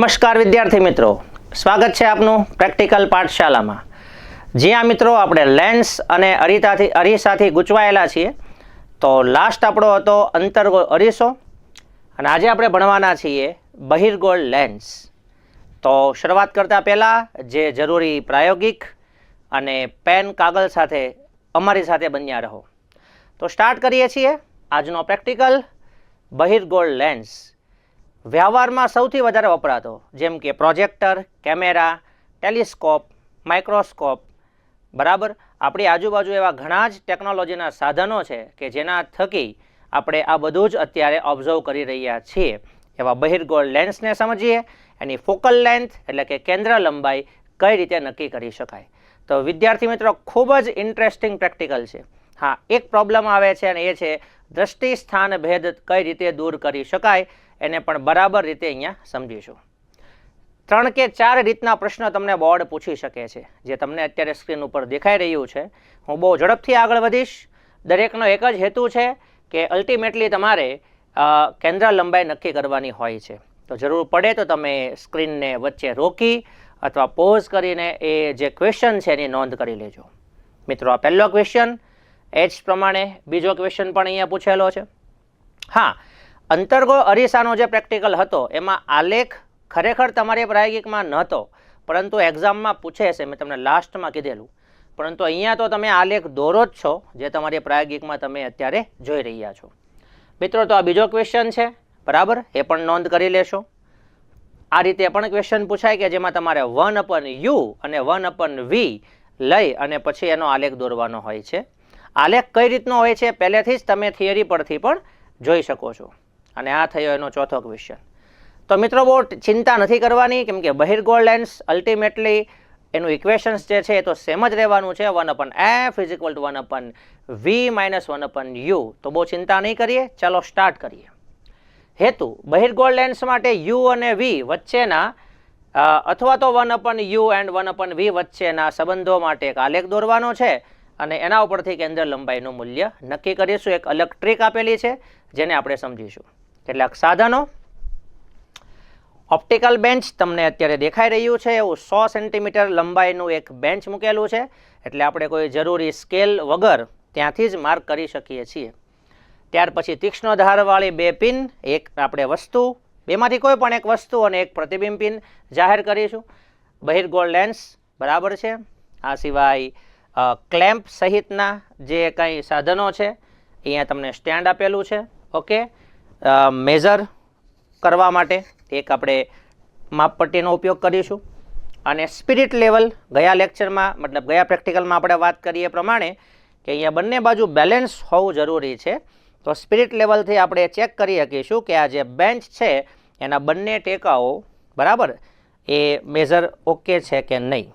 નમસ્કાર વિદ્યાર્થી મિત્રો. સ્વાગત છે આપનું પ્રેક્ટિકલ પાઠશાલામાં જ્યાં મિત્રો, આપણે લેન્સ અને અરીતાથી, અરીસાથી ગૂંચવાયેલા છીએ. તો લાસ્ટ આપણો હતો અંતર્ગો, અરીસો. અને આજે આપણે ભણવાના છીએ બહિર્ગોળ લેન્સ. તો શરૂઆત કરતાં પહેલાં જે જરૂરી પ્રાયોગિક અને પેન, કાગળ સાથે અમારી સાથે બન્યા રહો. તો સ્ટાર્ટ કરીએ છીએ આજનો પ્રેક્ટિકલ બહિર્ગોળ લેન્સ. વ્યવહારમાં સૌથી વધારે વપરાતો, જેમ કે પ્રોજેક્ટર, કેમેરા, ટેલિસ્કોપ, માઇક્રોસ્કોપ, બરાબર? આપણી આજુબાજુ એવા ઘણા જ ટેકનોલોજીના સાધનો છે કે જેના થકી આપણે આ બધું જ અત્યારે ઓબ્ઝર્વ કરી રહ્યા છીએ. એવા બહિર્ગોળ લેન્સને સમજીએ, એની ફોકલ લેન્થ એટલે કે કેન્દ્ર લંબાઈ કઈ રીતે નક્કી કરી શકાય. તો વિદ્યાર્થી મિત્રો, ખૂબ જ ઇન્ટરેસ્ટિંગ પ્રેક્ટિકલ છે. હા, એક પ્રોબ્લેમ આવે છે અને એ છે દ્રષ્ટિ સ્થાન ભેદ કઈ રીતે દૂર કરી શકાય. એને પણ બરાબર રીતે અહીંયા સમજીશું. ત્રણ કે ચાર રીતના પ્રશ્ન તમને બોર્ડ પૂછી શકે છે, જે તમને અત્યારે સ્ક્રીન ઉપર દેખાઈ રહ્યું છે. હું બહુ ઝડપથી આગળ વધીશ. દરેકનો એક જ હેતુ છે કે અલ્ટિમેટલી તમારે કેન્દ્ર લંબાઈ નક્કી કરવાની હોય છે. તો જરૂર પડે તો તમે સ્ક્રીનને વચ્ચે રોકી અથવા પોઝ કરીને એ જે ક્વેશ્ચન છે એની નોંધ કરી લેજો. મિત્રો, આ પહેલો ક્વેશ્ચન એ જ પ્રમાણે બીજો ક્વેશ્ચન પણ અહીંયા પૂછેલો છે. હા અંતર્ગોળ અરીસાનો જે પ્રેક્ટિકલ હતો, એમાં આલેખ ખરેખર તમારી પ્રાયોગિકમાં નહોતો, પરંતુ એક્ઝામમાં પૂછે છે, મેં તમને લાસ્ટમાં કીધેલું. પરંતુ અહીંયા તો તમે આલેખ દોરો જ છો, જે તમારી પ્રાયોગિકમાં તમે અત્યારે જોઈ રહ્યા છો. મિત્રો, તો આ બીજો ક્વેશ્ચન છે, બરાબર? એ પણ નોંધ કરી લેશો. આ રીતે પણ ક્વેશ્ચન પૂછાય કે જેમાં તમારે વન અપન યુ અને વન અપન વી લઈ અને પછી એનો આલેખ દોરવાનો હોય છે. આલેખ કઈ રીતનો હોય છે, પહેલેથી જ તમે થિયરી પરથી પણ જોઈ શકો છો. અને આ થયો એનો ચોથો ક્વેશ્ચન તો મિત્રો, બહુ ચિંતા નથી કરવાની, કેમ કે બહિર્ગોળ લેન્સ અલ્ટિમેટલી એનું ઇક્વેશન્સ જે છે એ તો સેમ જ રહેવાનું છે one upon F is equal to one upon V minus one upon U તો બહુ ચિંતા નહીં કરીએ, ચાલો સ્ટાર્ટ કરીએ. હેતુ બહિર્ગોળ લેન્સ માટે યુ અને વી વચ્ચેના અથવા તો one upon U and one upon V વચ્ચેના સંબંધો માટે એક આલેખ દોરવાનો છે, અને એના ઉપરથી કેન્દ્ર લંબાઈનું મૂલ્ય નક્કી કરીશું. એક અલગ ટ્રીક આપેલી છે, જેને આપણે સમજીશું. કેટલાક સાધનો. ઓપ્ટિકલ બેન્ચ તમને અત્યારે દેખાઈ રહ્યું છે. એવું સો સેન્ટીમીટર લંબાઈનું એક બેન્ચ મૂકેલું છે. એટલે આપણે કોઈ જરૂરી સ્કેલ વગર ત્યાંથી જ માર્ક કરી શકીએ છીએ. ત્યાર પછી તીક્ષ્ણ ધારવાળી બે પિન એક આપણે વસ્તુ, બેમાંથી કોઈ પણ એક વસ્તુ અને એક પ્રતિબિંબ પિન જાહેર કરીશું. બહિર્ગોળ લેન્સ બરાબર છે. આ સિવાય ક્લેમ્પ સહિતના જે કંઈ સાધનો છે, અહીંયા તમને સ્ટેન્ડ આપેલું છે. ઓકે મેઝર કરવા માટે એક આપણે માપપટ્ટીનો ઉપયોગ કરીશું. અને સ્પિરિટ લેવલ ગયા લેક્ચરમાં મતલબ ગયા પ્રેક્ટિકલમાં આપણે વાત કરીએ પ્રમાણે કે અહીંયા બંને બાજુ બેલેન્સ હોવું જરૂરી છે. તો સ્પિરિટ લેવલથી આપણે ચેક કરી શકીશું કે આ જે બેન્ચ છે, એના બંને ટેકાઓ બરાબર એ મેઝર ઓકે છે કે નહીં.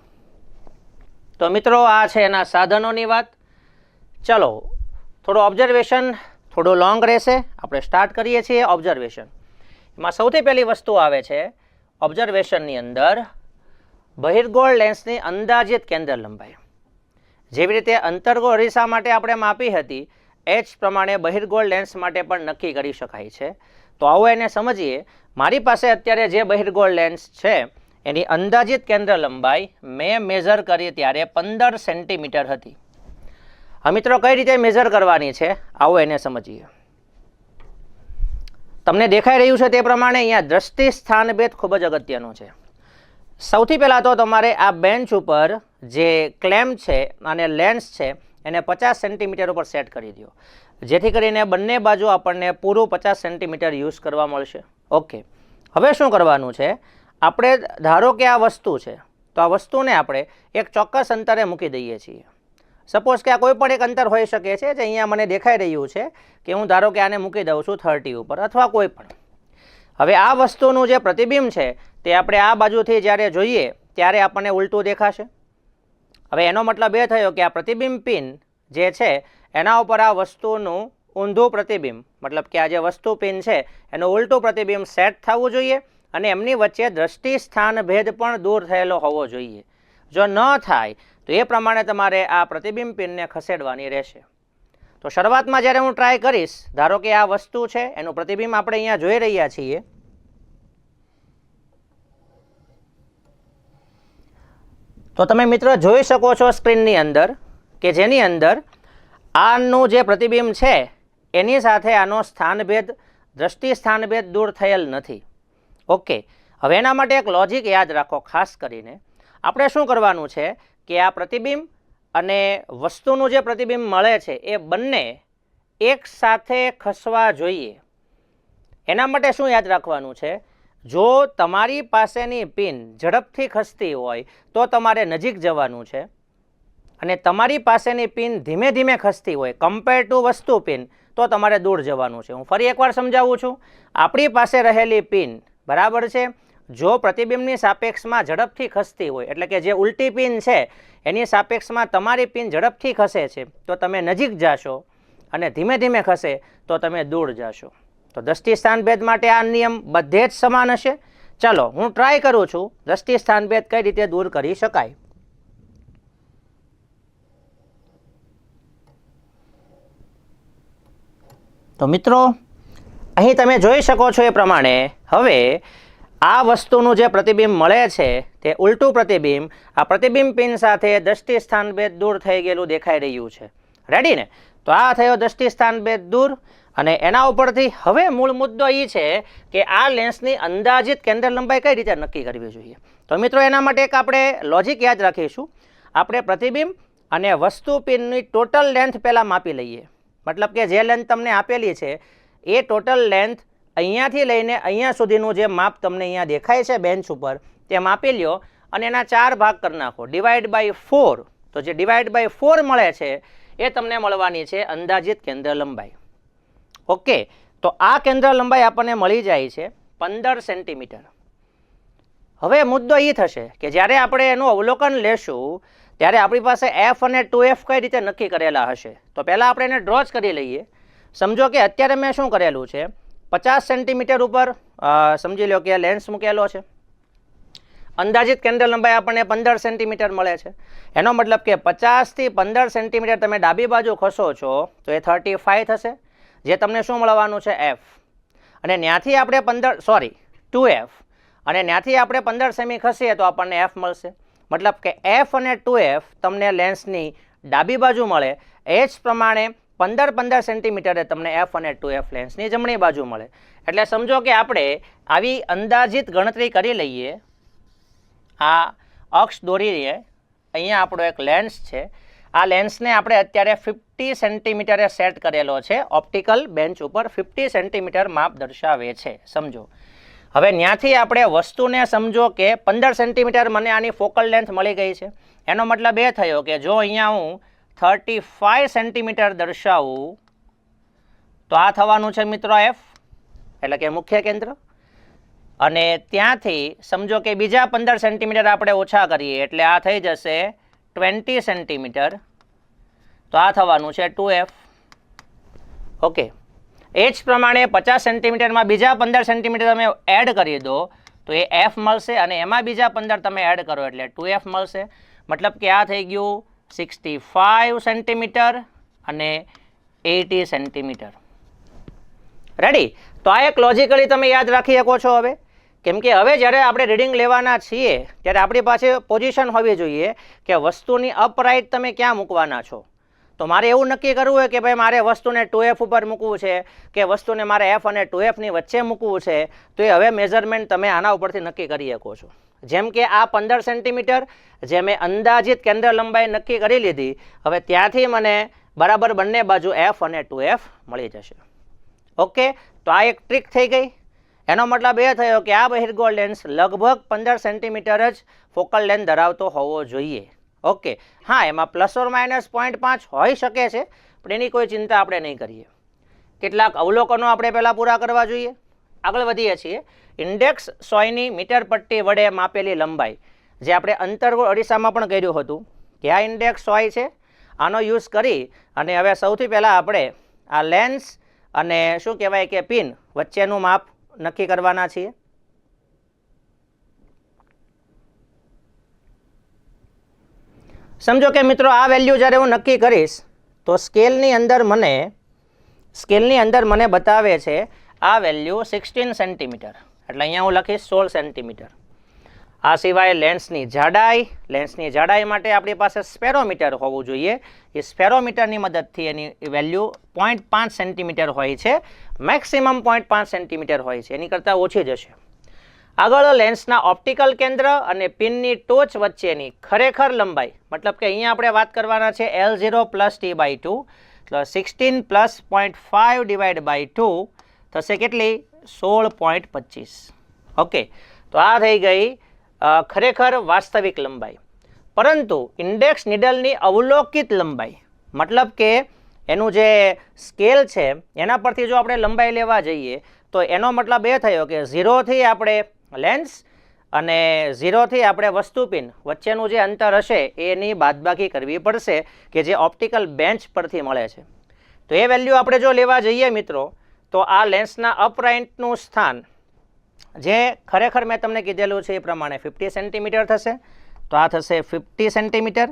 તો મિત્રો, આ છે એના સાધનોની વાત. ચલો, થોડું ઓબ્ઝર્વેશન થોડું લોંગ રહેશે. આપણે સ્ટાર્ટ કરીએ છીએ ઓબ્ઝર્વેશન એમાં સૌથી પહેલી વસ્તુ આવે છે ઓબ્ઝર્વેશનની અંદર બહિર્ગોળ લેન્સની અંદાજિત કેન્દ્ર લંબાઈ. જેવી રીતે અંતર્ગોળ અરીસા માટે આપણે માપી હતી એ જ પ્રમાણે બહિર્ગોળ લેન્સ માટે પણ નક્કી કરી શકાય છે. તો આવો એને સમજીએ. મારી પાસે અત્યારે જે બહિર્ગોળ લેન્સ છે, એની અંદાજિત કેન્દ્ર લંબાઈ મેં મેઝર કરી ત્યારે પંદર સેન્ટીમીટર હતી. મિત્રો, કઈ રીતે મેઝર કરવાની છે? આવો એને સમજીએ. તમને દેખાઈ રહ્યું છે તે પ્રમાણે અહીંયા દ્રષ્ટિ સ્થાન ભેદ ખૂબ જ અગત્યનો છે. સૌથી પહેલાં તો તમારે આ બેન્ચ ઉપર જે ક્લેમ છે અને લેન્સ છે, એને પચાસ સેન્ટીમીટર ઉપર સેટ કરી દો. જેથી કરીને બંને બાજુ આપણને પૂરું પચાસ સેન્ટીમીટર યુઝ કરવા મળશે. ઓકે હવે શું કરવાનું છે? આપણે ધારો કે આ વસ્તુ છે, તો આ વસ્તુને આપણે એક ચોક્કસ અંતરે મૂકી દઈએ છીએ. સપોઝ કે આ કોઈ પણ એક અંતર હોઈ શકે છે જે અહીંયા મને દેખાઈ રહ્યું છે કે હું ધારો કે આને મૂકી દઉં છું થર્ટી ઉપર અથવા કોઈ પણ. હવે આ વસ્તુનું જે પ્રતિબિંબ છે તે આપણે આ બાજુથી જ્યારે જોઈએ ત્યારે આપણને ઉલટું દેખાશે. હવે એનો મતલબ એ થયો કે આ પ્રતિબિંબ પિન જે છે એના ઉપર આ વસ્તુનું ઊંધું પ્રતિબિંબ, મતલબ કે આ જે વસ્તુ પિન છે એનું ઉલટું પ્રતિબિંબ સેટ થવું જોઈએ અને એમની વચ્ચે દ્રષ્ટિ સ્થાન ભેદ પણ દૂર થયેલો હોવો જોઈએ. જો ન થાય, તો એ પ્રમાણે તમારે આ પ્રતિબિંબ પિનને ખસેડવાની રહેશે. તો શરૂઆતમાં જ્યારે હું ટ્રાય કરીશ, ધારો કે આ વસ્તુ છે, એનું પ્રતિબિંબ આપણે અહીંયા જોઈ રહ્યા છીએ. તો તમે મિત્રો જોઈ શકો છો સ્ક્રીનની અંદર કે જેની અંદર આનું જે પ્રતિબિંબ છે, એની સાથે આનો સ્થાનભેદ, દ્રષ્ટિ સ્થાનભેદ દૂર થયેલ નથી. ઓકે, હવે એના માટે એક લોજિક યાદ રાખો, ખાસ કરીને. આપણે શું કરવાનું છે કે આ પ્રતિબિંબ અને વસ્તુનું જે પ્રતિબિંબ મળે છે એ બંને એક સાથે ખસવા જોઈએ. એના માટે શું યાદ રાખવાનું છે? જો તમારી પાસેની પિન ઝડપથી ખસતી હોય તો તમારે નજીક જવાનું છે. અને તમારી પાસેની પિન ધીમે ધીમે ખસતી હોય કમ્પેર ટુ વસ્તુ પિન તો તમારે દૂર જવાનું છે. હું ફરી એકવાર સમજાવું છું. આપણી પાસે રહેલી પિન બરાબર છે? જો પ્રતિબિંબની સાપેક્ષમાં ઝડપથી ખસતી હોય, એટલે કે જે ઉલટી પિન છે, એની સાપેક્ષમાં તમારી પિન ઝડપથી ખસે છે, તો તમે નજીક જાશો અને ધીમે ધીમે ખસે તો તમે દૂર જાશો. તો દ્રષ્ટિ સ્થાનભેદ માટે આ નિયમ બધે જ સમાન હશે. ચાલો, હું ટ્રાય કરું છું. દ્રષ્ટિ સ્થાનભેદ કઈ રીતે દૂર કરી શકાય? તો મિત્રો, અહીં તમે જોઈ શકો છો એ પ્રમાણે, હવે આ વસ્તુનું જે પ્રતિબિંબ મળે છે, તે ઉલટું પ્રતિબિંબ આ પ્રતિબિંબ પિન સાથે દ્રષ્ટિ સ્થાનભેદ દૂર થઈ ગયેલું દેખાઈ રહ્યું છે. રેડી ને? તો આ થયો દ્રષ્ટિ સ્થાનભેદ દૂર અને એના ઉપરથી હવે મૂળ મુદ્દો એ છે કે આ લેન્સની અંદાજિત કેન્દ્ર લંબાઈ કઈ રીતે નક્કી કરવી જોઈએ. તો મિત્રો એના માટે એક આપણે લોજિક યાદ રાખીશું. આપણે પ્રતિબિંબ અને વસ્તુ પિનની ટોટલ લેન્થ પહેલાં માપી લઈએ. મતલબ કે જે લેન્થ તમને આપેલી છે, એ ટોટલ લેન્થ અહીંયાથી લઈને અહીંયા સુધીનું જે માપ તમને અહીંયા દેખાય છે બેન્ચ ઉપર, તે માપી લ્યો અને એના ચાર ભાગ કરી નાખો. ડિવાઈડ બાય ફોર તો જે ડિવાઈડ બાય ફોર મળે છે, એ તમને મળવાની છે અંદાજિત કેન્દ્ર લંબાઈ. ઓકે તો આ કેન્દ્ર લંબાઈ આપણને મળી જાય છે પંદર સેન્ટીમીટર. હવે મુદ્દો એ થશે કે જ્યારે આપણે એનું અવલોકન લેશું, ત્યારે આપણી પાસે એફ અને ટુ એફ કઈ રીતે નક્કી કરેલા હશે? તો પહેલાં આપણે એને ડ્રો જ કરી લઈએ. સમજો કે અત્યારે મેં શું કરેલું છે? પચાસ સેન્ટીમીટર ઉપર સમજી લો કે લેન્સ મૂકેલો છે. અંદાજિત કેન્દ્ર લંબાઈ આપણને પંદર સેન્ટીમીટર મળે છે. એનો મતલબ કે પચાસથી પંદર સેન્ટીમીટર તમે ડાબી બાજુ ખસો છો, તો એ થર્ટી ફાઇવ થશે. જે તમને શું મળવાનું છે? એફ અને ત્યાંથી આપણે પંદર સોરી ટુ એફ અને ત્યાંથી આપણે પંદર સેમી ખસીએ તો આપણને એફ મળશે. મતલબ કે એફ અને ટુ એફ તમને લેન્સની ડાબી બાજુ મળે. એ જ પ્રમાણે પંદર પંદર સેન્ટીમીટરે તમને એફ અને ટુ એફ લેન્સની જમણી બાજુ મળે. એટલે સમજો કે આપણે આવી અંદાજિત ગણતરી કરી લઈએ. આ અક્ષ દોરી લઈએ અહીંયા આપણો એક લેન્સ છે. આ લેન્સને આપણે અત્યારે ફિફ્ટી સેન્ટીમીટરે સેટ કરેલો છે. ઓપ્ટિકલ બેન્ચ ઉપર ફિફ્ટી સેન્ટીમીટર માપ દર્શાવે છે. સમજો. હવે ત્યાંથી આપણે વસ્તુને સમજો કે પંદર સેન્ટીમીટર મને આની ફોકલ લેન્થ મળી ગઈ છે. એનો મતલબ એ થયો કે જો અહીંયા હું થર્ટી ફાઇવ સેન્ટીમીટર દર્શાવું. તો આ થવાનું છે મિત્રો એફ એટલે કે મુખ્ય કેન્દ્ર. અને ત્યાંથી સમજો કે બીજા પંદર સેન્ટીમીટર આપણે ઓછા કરીએ, એટલે આ થઈ જશે ટ્વેન્ટી સેન્ટીમીટર. તો આ થવાનું છે ટુ એફ ઓકે. એ જ પ્રમાણે પચાસ સેન્ટીમીટરમાં બીજા પંદર સેન્ટીમીટર તમે એડ કરી દો, તો એ એફ મળશે અને એમાં બીજા પંદર તમે એડ કરો, એટલે ટુ એફ મળશે. મતલબ કે આ થઈ ગયું સિક્સટી ફાઇવ સેન્ટીમીટર અને એટી સેન્ટીમીટર રેડી તો આ એક લોજિકલી તમે યાદ રાખી શકો છો હવે. કેમ કે હવે જ્યારે આપણે રીડિંગ લેવાના છીએ, ત્યારે આપણી પાસે પોઝિશન હોવી જોઈએ કે વસ્તુની અપરાઇટ તમે ક્યાં મૂકવાના છો. તો મારે એવું નક્કી કરવું હોય કે ભાઈ મારે વસ્તુને ટુ એફ ઉપર મૂકવું છે કે વસ્તુને મારે એફ અને ટુ એફની વચ્ચે મૂકવું છે, તો એ હવે મેઝરમેન્ટ તમે આના ઉપરથી નક્કી કરી શકો છો. જેમ કે આ પંદર સેન્ટીમીટર જે મેં અંદાજિત કેન્દ્ર લંબાઈ નક્કી કરી લીધી, હવે ત્યાંથી મને બરાબર બંને બાજુ એફ અને ટુ એફ મળી જશે. ઓકે, તો આ એક ટ્રીક થઈ ગઈ. એનો મતલબ એ થયો કે આ બહિર્ગોળ લેન્સ લગભગ પંદર સેન્ટીમીટર જ ફોકલ લેન્થ ધરાવતો હોવો જોઈએ. ઓકે, હા, એમાં પ્લસ ઓર માઇનસ પોઈન્ટ પાંચ હોઈ શકે છે, પણ એની કોઈ ચિંતા આપણે નહીં કરીએ. કેટલાક અવલોકનો આપણે પહેલાં પૂરા કરવા જોઈએ. આગળ વધીએ છીએ. ઇન્ડેક્સ સોયની મીટર પટ્ટી વડે માપેલી લંબાઈ, જે આપણે અંતર્ગોળ અરીસામાં પણ કર્યું હતું. કે આ ઇન્ડેક્સ સોય છે? આનો યુઝ કરી અને હવે સૌથી પહેલાં આપણે આ લેન્સ અને શું કહેવાય કે પિન વચ્ચેનું માપ નક્કી કરવાના છીએ. સમજો કે મિત્રો, આ વેલ્યુ જ્યારે હું નક્કી કરીશ, તો સ્કેલની અંદર મને, સ્કેલની અંદર મને બતાવે છે આ વેલ્યુ સિક્સટીન સેન્ટીમીટર. એટલે અહીંયા હું લખીશ સોળ સેન્ટીમીટર. આ સિવાય લેન્સની જાડાઈ લેન્સની જાડાઈ માટે આપણી પાસે સ્પેરોમીટર હોવું જોઈએ. એ સ્પેરોમીટરની મદદથી એની વેલ્યુ પોઈન્ટ પાંચ સેન્ટીમીટર હોય છે. મેક્સિમમ પોઈન્ટ પાંચ સેન્ટીમીટર હોય છે. એની કરતાં ઓછી જ હશે. આગળ લેન્સના ઓપ્ટિકલ કેન્દ્ર અને પિનની ટોચ વચ્ચેની ખરેખર લંબાઈ. મતલબ કે અહીંયા આપણે વાત કરવાના છે L zero plus T by two sixteen plus point five divide by two થશે કેટલી? સોળ પોઈન્ટ પચીસ. ઓકે, તો આ થઈ ગઈ ખરેખર વાસ્તવિક લંબાઈ. પરંતુ ઇન્ડેક્સ નિડલની અવલોકિત લંબાઈ, મતલબ કે એનું જે સ્કેલ છે, એના પરથી જો આપણે લંબાઈ લેવા જઈએ, તો એનો મતલબ એ થયો કે ઝીરોથી આપણે લેન્સ અને ઝીરોથી આપણે વસ્તુપિન વચ્ચેનું જે અંતર હશે, એની બાદબાકી કરવી પડશે, કે જે ઓપ્ટિકલ બેન્ચ પરથી મળે છે. તો એ વેલ્યુ આપણે જો લેવા જઈએ મિત્રો તો આ લેન્સના અપરાઇન્ટનું સ્થાન, જે ખરેખર મેં તમને કીધેલું છે એ પ્રમાણે ફિફ્ટી સેન્ટીમીટર થશે. તો આ થશે ફિફ્ટી સેન્ટીમીટર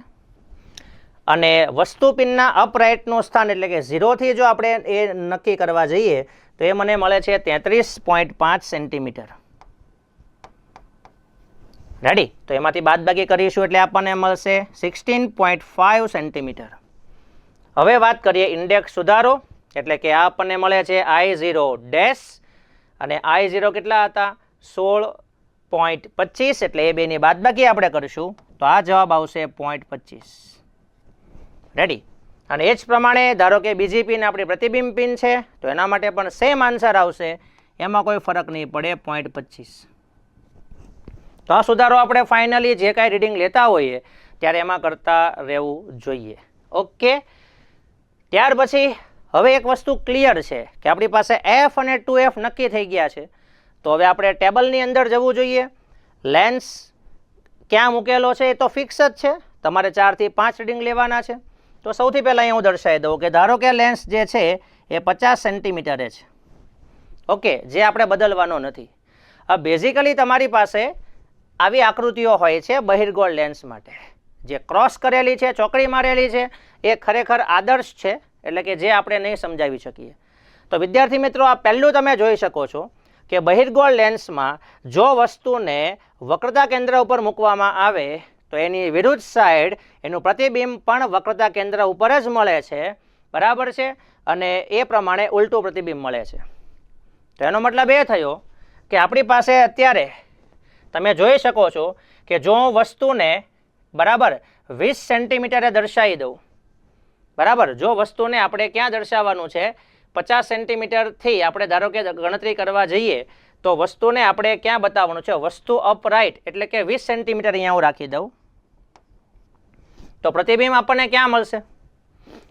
અને વસ્તુપિનના અપરાઇટનું સ્થાન એટલે કે ઝીરોથી જો આપણે એ નક્કી કરવા જઈએ, તો એ મને મળે છે તેત્રીસ પોઈન્ટ પાંચ સેન્ટીમીટર રેડી તો એમાંથી બાદબાકી કરીશું એટલે આપણને મળશે સિક્સટીન પોઈન્ટ ફાઇવ સેન્ટીમીટર હવે વાત કરીએ ઇન્ડેક્સ સુધારો. એટલે કે આ આપણને મળે છે આઈ ઝીરો ડેશ અને આઈ ઝીરો કેટલા હતા? સોળ પોઈન્ટ પચીસ. એટલે એ બેની બાદબાકી આપણે કરીશું. તો આ જવાબ આવશે પોઈન્ટ પચીસ. રેડી અને એ જ પ્રમાણે ધારો કે બીજી પિન આપણી પ્રતિબિંબ પિન છે, તો એના માટે પણ સેમ આન્સર આવશે. એમાં કોઈ ફરક નહીં પડે પોઈન્ટ પચીસ. તો આ સુધારો આપણે ફાઇનલી જે કાંઈ રીડિંગ લેતા હોઈએ, ત્યારે એમાં કરતા રહેવું જોઈએ. ઓકે ત્યાર પછી હવે એક વસ્તુ ક્લિયર છે કે આપણી પાસે એફ અને ટુ એફ નક્કી થઈ ગયા છે. તો હવે આપણે ટેબલની અંદર જવું જોઈએ. લેન્સ ક્યાં મૂકેલો છે એ તો ફિક્સ જ છે. તમારે ચારથી પાંચ રીડિંગ લેવાના છે. તો સૌથી પહેલાં અહીં હું દર્શાવી દઉં કે ધારો કે લેન્સ જે છે એ પચાસ સેન્ટીમીટરે છે. ઓકે, જે આપણે બદલવાનો નથી. આ બેઝિકલી તમારી પાસે આવી આકૃતિઓ હોય છે બહિર્ગોળ લેન્સ માટે. જે ક્રોસ કરેલી છે, ચોકડી મારેલી છે, એ ખરેખર આદર્શ છે. એટલે કે જે આપણે નહીં સમજાવી શકીએ. તો વિદ્યાર્થી મિત્રો, આ પહેલું તમે જોઈ શકો છો કે બહિર્ગોળ લેન્સમાં જો વસ્તુને વક્રતા કેન્દ્ર ઉપર મૂકવામાં આવે, તો એની વિરુદ્ધ સાઈડ એનું પ્રતિબિંબ પણ વક્રતા કેન્દ્ર ઉપર જ મળે છે. બરાબર છે? અને એ પ્રમાણે ઉલટું પ્રતિબિંબ મળે છે. તો એનો મતલબ એ થયો કે આપણી પાસે અત્યારે તમે જોઈ શકો છો કે જો હું વસ્તુને બરાબર વીસ સેન્ટીમીટરે દર્શાવી દઉં બરાબર? જો વસ્તુને આપણે ક્યાં દર્શાવવાનું છે? પચાસ સેન્ટીમીટરથી આપણે ધારો કે ગણતરી કરવા જઈએ, તો વસ્તુને આપણે ક્યાં બતાવવાનું છે? વસ્તુ અપરાઇટ એટલે કે વીસ સેન્ટીમીટર અહીંયા હું રાખી દઉં. તો પ્રતિબિંબ આપણને ક્યાં મળશે?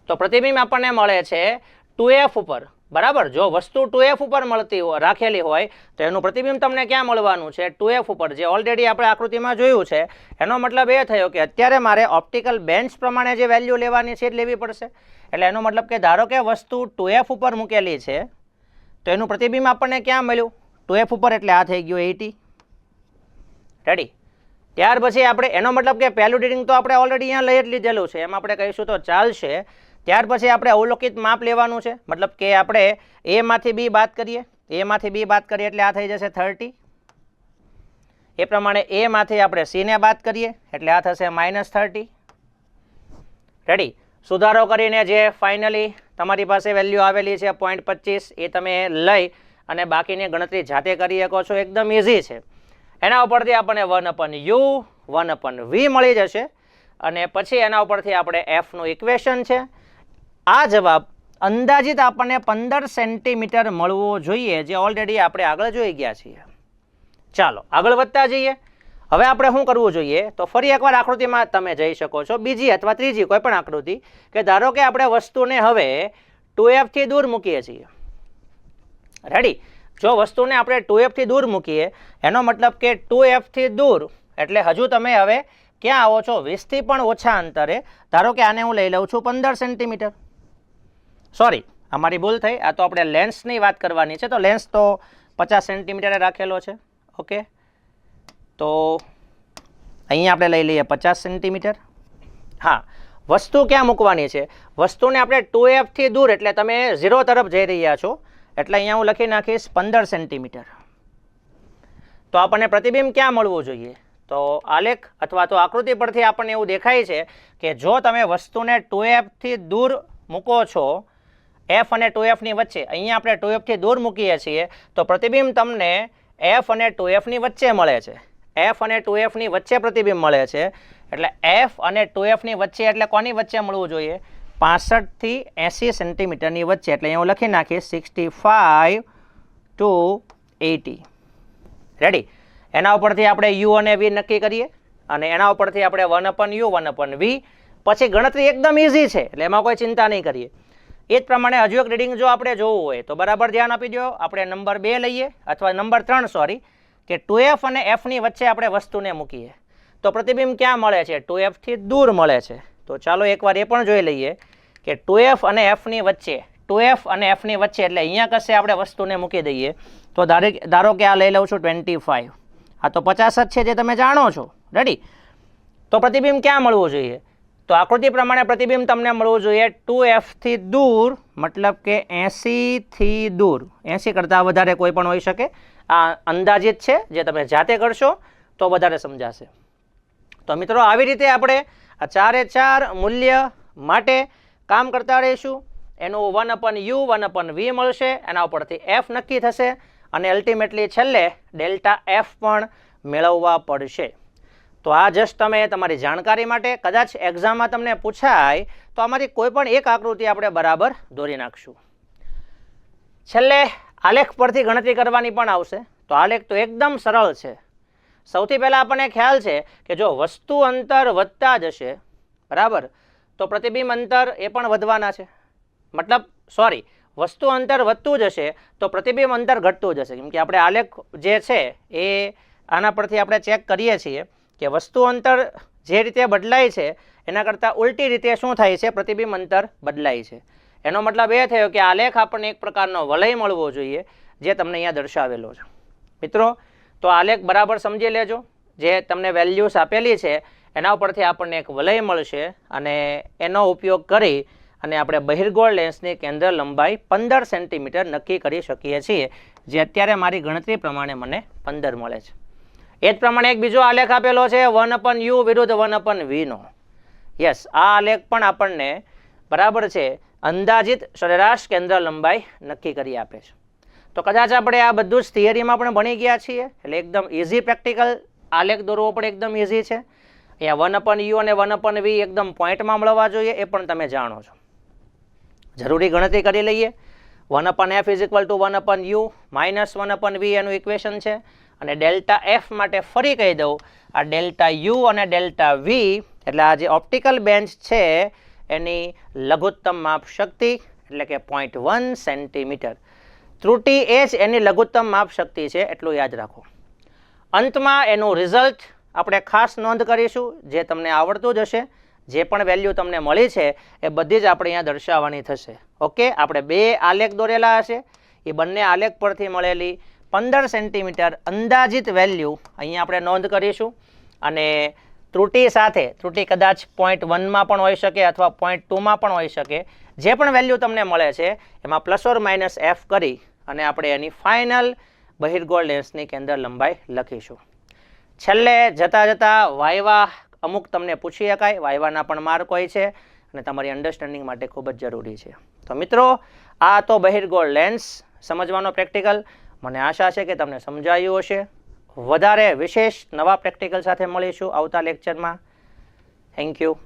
તો પ્રતિબિંબ આપણને મળે છે ટુ એફ ઉપર. બરાબર, જો વસ્તુ ટુ એફ ઉપર મળતી રાખેલી હોય, તો એનું પ્રતિબિંબ તમને ક્યાં મળવાનું છે? ટુ એફ ઉપર, જે ઓલરેડી આપણે આકૃતિમાં જોયું છે, એનો મતલબ એ થયો કે અત્યારે મારે ઓપ્ટિકલ બેન્ચ પ્રમાણે જે વેલ્યુ લેવાની છે એ લેવી પડશે. એટલે એનો મતલબ કે ધારો કે વસ્તુ ટુ એફ ઉપર મૂકેલી છે, તો એનું પ્રતિબિંબ આપણને ક્યાં મળ્યું? ટુ એફ ઉપર એટલે આ થઈ ગયું એટી. રેડી ત્યાર પછી આપણે, એનો મતલબ કે પહેલું રીડિંગ તો આપણે ઓલરેડી અહીંયા લઈ જ લીધેલું છે. એમ આપણે કહીશું તો ચાલશે. ત્યાર પછી આપણે અવલોકિત માપ લેવાનું છે. મતલબ કે આપણે એમાંથી બી બાદ કરીએ. એમાંથી બી બાદ કરીએ એટલે આ થઈ જશે થર્ટી. એ પ્રમાણે એમાંથી આપણે સીને બાદ કરીએ એટલે આ થશે માઇનસ થર્ટી. રેડી સુધારો કરીને જે ફાઇનલી તમારી પાસે વેલ્યુ આવેલી છે પોઈન્ટ પચીસ, એ તમે લઈ અને બાકીની ગણતરી જાતે કરી શકો છો. એકદમ ઇઝી છે. એના ઉપરથી આપણને one upon U one upon V મળી જશે. અને પછી એના ઉપરથી આપણે એફનું ઇક્વેશન છે. આ જવાબ અંદાજિત આપણને પંદર સેન્ટીમીટર મળવો જોઈએ, જે ઓલરેડી આપણે આગળ જોઈ ગયા છીએ. ચાલો, આગળ વધતા જઈએ. હવે આપણે શું કરવું જોઈએ? તો ફરી એકવાર આકૃતિમાં તમે જઈ શકો છો. બીજી અથવા ત્રીજી કોઈ પણ આકૃતિ, કે ધારો કે આપણે વસ્તુને હવે ટુ એફથી દૂર મૂકીએ છીએ. રેડી જો વસ્તુને આપણે ટુ એફથી દૂર મૂકીએ, એનો મતલબ કે ટુ એફથી દૂર, એટલે હજુ તમે હવે ક્યાં આવો છો? વીસથી પણ ઓછા અંતરે. ધારો કે આને હું લઈ લઉં છું પંદર સેન્ટીમીટર. સોરી અમારી ભૂલ થઈ. આ તો આપણે લેન્સની વાત કરવાની છે. તો લેન્સ તો પચાસ સેન્ટીમીટરે રાખેલો છે. ઓકે તો અહીંયા આપણે લઈ લઈએ પચાસ સેન્ટીમીટર હા, વસ્તુ ક્યાં મૂકવાની છે? વસ્તુને આપણે ટુ એફથી દૂર, એટલે તમે ઝીરો તરફ જઈ રહ્યા છો. એટલે અહીંયા હું લખી નાખીશ પંદર સેન્ટીમીટર તો આપણને પ્રતિબિંબ ક્યાં મળવું જોઈએ? તો આલેખ અથવા તો આકૃતિ પરથી આપણને એવું દેખાય છે કે જો તમે વસ્તુને ટુ એફથી દૂર મૂકો છો એફ અને ટુ એફની વચ્ચે. અહીંયા આપણે ટુ એફથી દૂર મૂકીએ છીએ, તો પ્રતિબિંબ તમને એફ અને ટુ એફની વચ્ચે મળે છે. એફ અને ટુ એફની વચ્ચે પ્રતિબિંબ મળે છે. એટલે એફ અને ટુ એફની વચ્ચે એટલે કોની વચ્ચે મળવું જોઈએ? પાસઠથી એંસી સેન્ટીમીટરની વચ્ચે. એટલે હું લખી નાખીશ sixty five to eighty ready એના ઉપરથી આપણે યુ અને વી નક્કી કરીએ. અને એના ઉપરથી આપણે one upon U one upon V પછી ગણતરી એકદમ ઇઝી છે. એટલે એમાં કોઈ ચિંતા નહીં કરીએ. એ જ પ્રમાણે હજુ એક રીડિંગ જો આપણે જોવું હોય, તો બરાબર ધ્યાન આપી દો આપણે નંબર બે લઈએ, અથવા નંબર ત્રણ સોરી કે ટુ એફ અને એફની વચ્ચે આપણે વસ્તુને મૂકીએ. તો પ્રતિબિંબ ક્યાં મળે છે? ટુ એફથી દૂર મળે છે. તો ચાલો એકવાર એ પણ જોઈ લઈએ કે ટુ એફ અને એફની વચ્ચે ટુ એફ અને એફની વચ્ચે એટલે અહીંયા કશે આપણે વસ્તુને મૂકી દઈએ. તો ધારો ધારો કે આ લઈ લઉં છું ટ્વેન્ટી ફાઇવ આ તો પચાસ જ છે જે તમે જાણો છો. રેડી તો પ્રતિબિંબ ક્યાં મળવું જોઈએ? તો આકૃતિ પ્રમાણે પ્રતિબિંબ તમને મળવું જોઈએ ટુ એફથી દૂર, મતલબ કે એંસીથી દૂર. એંસી કરતાં વધારે કોઈ પણ હોઈ શકે. આ અંદાજિત છે, જે તમે જાતે કરશો, તો વધારે સમજાશે. તો મિત્રો, આવી રીતે આપણે આ ચારે ચાર મૂલ્ય માટે કામ કરતા રહીશું. એનું one upon U, one upon V મળશે. એના ઉપરથી એફ નક્કી થશે. અને અલ્ટિમેટલી છેલ્લે ડેલ્ટા એફ પણ મેળવવા પડશે. તો આ જસ્ટ તમે તમારી જાણકારી માટે કદાચ એક્ઝામમાં તમને પૂછાય, તો આમાંથી કોઈ પણ એક આકૃતિ આપણે બરાબર દોરી નાખશું. છેલ્લે આલેખ પરથી ગણતરી કરવાની પણ આવશે. તો આલેખ તો એકદમ સરળ છે. સૌથી પહેલાં આપણને ખ્યાલ છે કે જો વસ્તુ અંતર વધતા જશે, બરાબર, તો પ્રતિબિંબ અંતર એ પણ વધવાના છે. મતલબ સોરી વસ્તુ અંતર વધતું જશે, તો પ્રતિબિંબ અંતર ઘટતું જશે. કેમ કે આપણે આલેખ જે છે એ આના પરથી આપણે ચેક કરીએ છીએ. કે વસ્તુ અંતર જે રીતે બદલાય છે, એના કરતાં ઉલટી રીતે શું થાય છે? પ્રતિબિંબ અંતર બદલાય છે. એનો મતલબ એ થયો કે આલેખ આપણને એક પ્રકારનો વલય મળવો જોઈએ, જે તમને અહીંયા દર્શાવેલો છે. મિત્રો, તો આલેખ બરાબર સમજી લેજો. જે તમને વેલ્યુસ આપેલી છે, એના ઉપરથી આપણને એક વલય મળશે અને એનો ઉપયોગ કરી અને આપણે બહિર્ગોળ લેન્સની કેન્દ્ર લંબાઈ પંદર સેન્ટીમીટર નક્કી કરી શકીએ છીએ, જે અત્યારે મારી ગણતરી પ્રમાણે મને પંદર મળે છે. એ જ પ્રમાણે એક બીજો આલેખ આપેલો છે, વન અપન યુ વિરુદ્ધ વન અપન વીનો. યસ આ આલેખ પણ આપણને બરાબર છે, અંદાજિત સરેરાશ કેન્દ્ર લંબાઈ નક્કી કરી આપે છે. તો કદાચ આપણે આ બધું જ થિયરીમાં પણ ભણી ગયા છીએ, એટલે એકદમ ઇઝી પ્રેક્ટિકલ આલેખ દોરવો પણ એકદમ ઇઝી છે. અહીંયા વન અપન યુ અને વન અપન વી એકદમ પોઈન્ટમાં મળવા જોઈએ, એ પણ તમે જાણો છો. જરૂરી ગણતરી કરી લઈએ. One upon F is equal to one upon U minus one upon V એનું ઇક્વેશન છે. અને ડેલ્ટા એફ માટે ફરી કહી દઉં, આ ડેલ્ટા યુ અને ડેલ્ટા વી એટલે આ જે ઓપ્ટિકલ બેન્ચ છે, એની લઘુત્તમ માપ શક્તિ, એટલે કે પોઈન્ટ વન સેન્ટીમીટર ત્રુટી એ જ એની લઘુત્તમ માપ શક્તિ છે, એટલું યાદ રાખો. અંતમાં એનું રિઝલ્ટ આપણે ખાસ નોંધ કરીશું, જે તમને આવડતું જ હશે, જે પણ વેલ્યુ તમને મળી છે, એ બધી જ આપણે અહીંયા દર્શાવવાની થશે. ઓકે આપણે બે આલેખ દોરેલા હશે. એ બંને આલેખ પરથી મળેલી પંદર સેન્ટીમીટર અંદાજિત વેલ્યુ અહીંયા આપણે નોંધ કરીશું. અને ત્રુટી સાથે, ત્રુટી કદાચ પોઈન્ટ વનમાં પણ હોઈ શકે અથવા પોઈન્ટ ટુમાં પણ હોઈ શકે, જે પણ વેલ્યુ તમને મળે છે, એમાં પ્લસ ઓર માઇનસ એફ કરી અને આપણે એની ફાઇનલ બહિર્ગોળ લેન્સની કેન્દ્ર લંબાઈ લખીશું. છેલ્લે જતાં જતાં વાયવા અમુક તમને પૂછી શકાય, વાયવાના પણ માર્ક હોય છે અને તમારી અન્ડરસ્ટેન્ડિંગ માટે ખૂબ જ જરૂરી છે. તો મિત્રો, આ તો બહિર્ગોળ લેન્સ સમજવાનો પ્રેક્ટિકલ મને આશા છે કે તમને સમજાયું હશે. વધારે વિશેષ નવા પ્રેક્ટિકલ સાથે મળીશું આવતા લેક્ચરમાં. Thank you